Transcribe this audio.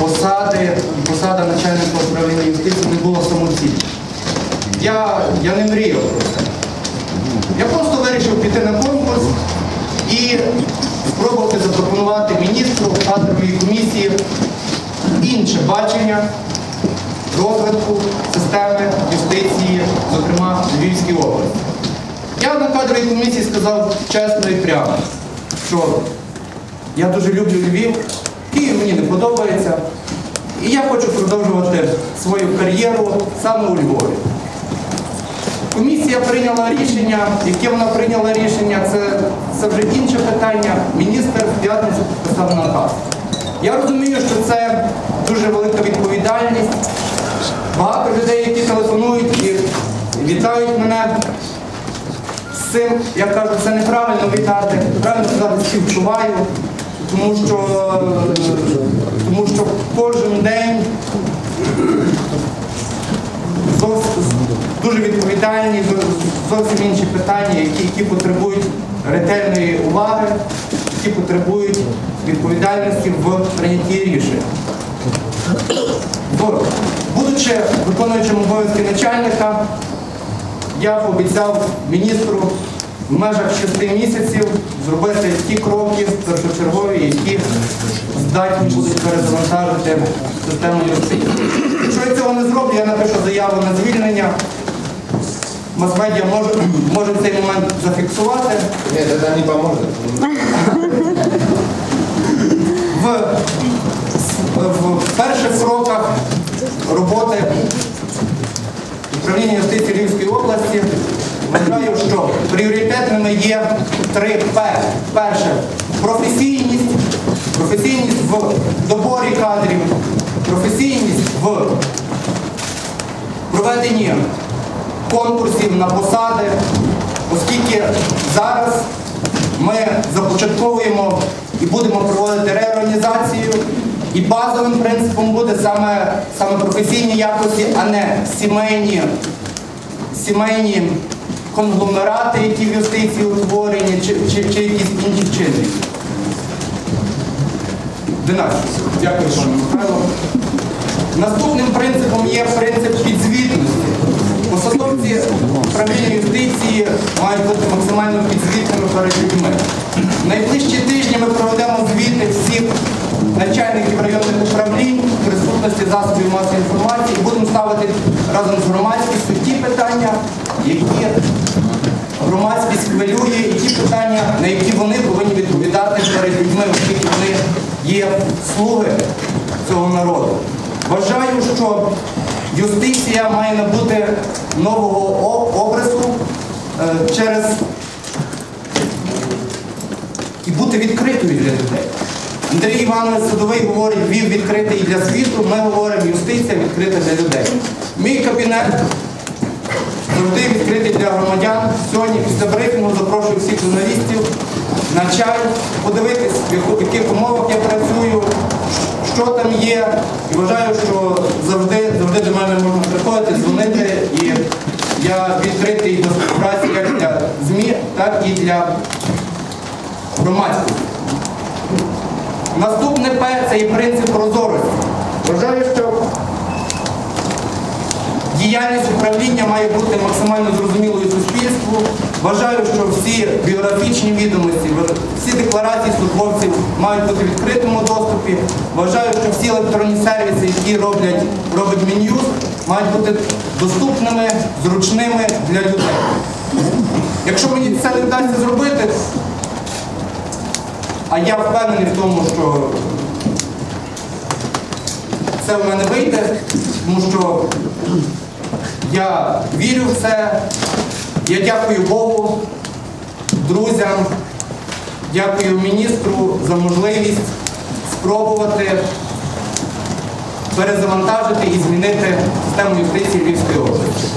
посади, посада начальника управління юстиції не була самоціль. Я, я не мріяв про це. Я просто вирішив піти на конкурс і спробувати запропонувати міністру кадрової комісії інше бачення розвитку системи юстиції, зокрема в Львівській області. Я на кадровій комісії сказав чесно і прямо, що я дуже люблю Львів, Київ мені не подобається, і я хочу продовжувати свою кар'єру саме у Львові. Комісія прийняла рішення, яке вона прийняла рішення, це, це вже інше питання. Міністр в п'ятницю підписав наказ. Я розумію, що це дуже велика відповідальність. Багато людей, які телефонують і вітають мене з цим, я кажу, це неправильно вітати, правильно сказати, співчуваю, тому що, тому що кожен день дуже відповідальні, зо- зовсім інші питання, які, які потребують ретельної уваги, які потребують відповідальності в прийнятті рішень. Будучи виконуючим обов'язки начальника, я пообіцяв міністру в межах 6 місяців зробити ті кроки першочергові, які здатні будуть перезавантажити систему юстиції. Якщо я цього не зроблю, я напишу заяву на звільнення. Мас-медіа може, може цей момент зафіксувати. Нет, это не поможет. В, в перших кроках роботи управління юстиції Львівської області вважаю, що пріоритетними є три П. Перше професійність, професійність в доборі кадрів, професійність в проведенні конкурсів на посади, оскільки зараз ми започатковуємо і будемо проводити реорганізацію, і базовим принципом буде саме, саме професійні якості, а не сімейні, сімейні конгломерати, які в юстиції утворені, чи, чи, чи якісь інші чинники. Династія. Дякую, пане Михайло. Наступним принципом є принцип підзвітності. Посадовці управління юстиції мають бути максимально підзвітними перед людьми. Найближчі тижні ми проведемо звіти всіх начальників районних управлінь присутності засобів масової інформації будемо ставити разом з громадськістю ті питання, які громадськість хвилює, і ті питання, на які вони повинні відповідати перед людьми, оскільки вони є слуги цього народу. Вважаю, що юстиція має набути нового образу е, через і бути відкритою для людей. Андрій Іванович Садовий говорить, Львів відкритий для світу, ми говоримо, юстиція відкрита для людей. Мій кабінет завжди відкритий для громадян. Сьогодні після брифінгу запрошую всіх журналістів на чай, подивитись, в яких умовах я працюю, що там є. І вважаю, що завжди, завжди до мене можна приходити, дзвонити. І я відкритий до співпраці як для ЗМІ, так і для громадськості. Наступне П це є принцип прозорості. Вважаю, що діяльність управління має бути максимально зрозумілою суспільству. Вважаю, що всі біографічні відомості, всі декларації службовців мають бути в відкритому доступі. Вважаю, що всі електронні сервіси, які роблять, робить Мін'юз, мають бути доступними, зручними для людей. Якщо мені це не вдасться зробити, а я впевнений в тому, що це в мене вийде, тому що я вірю в це. Я дякую Богу, друзям, дякую міністру за можливість спробувати перезавантажити і змінити систему юстиції Львівської області.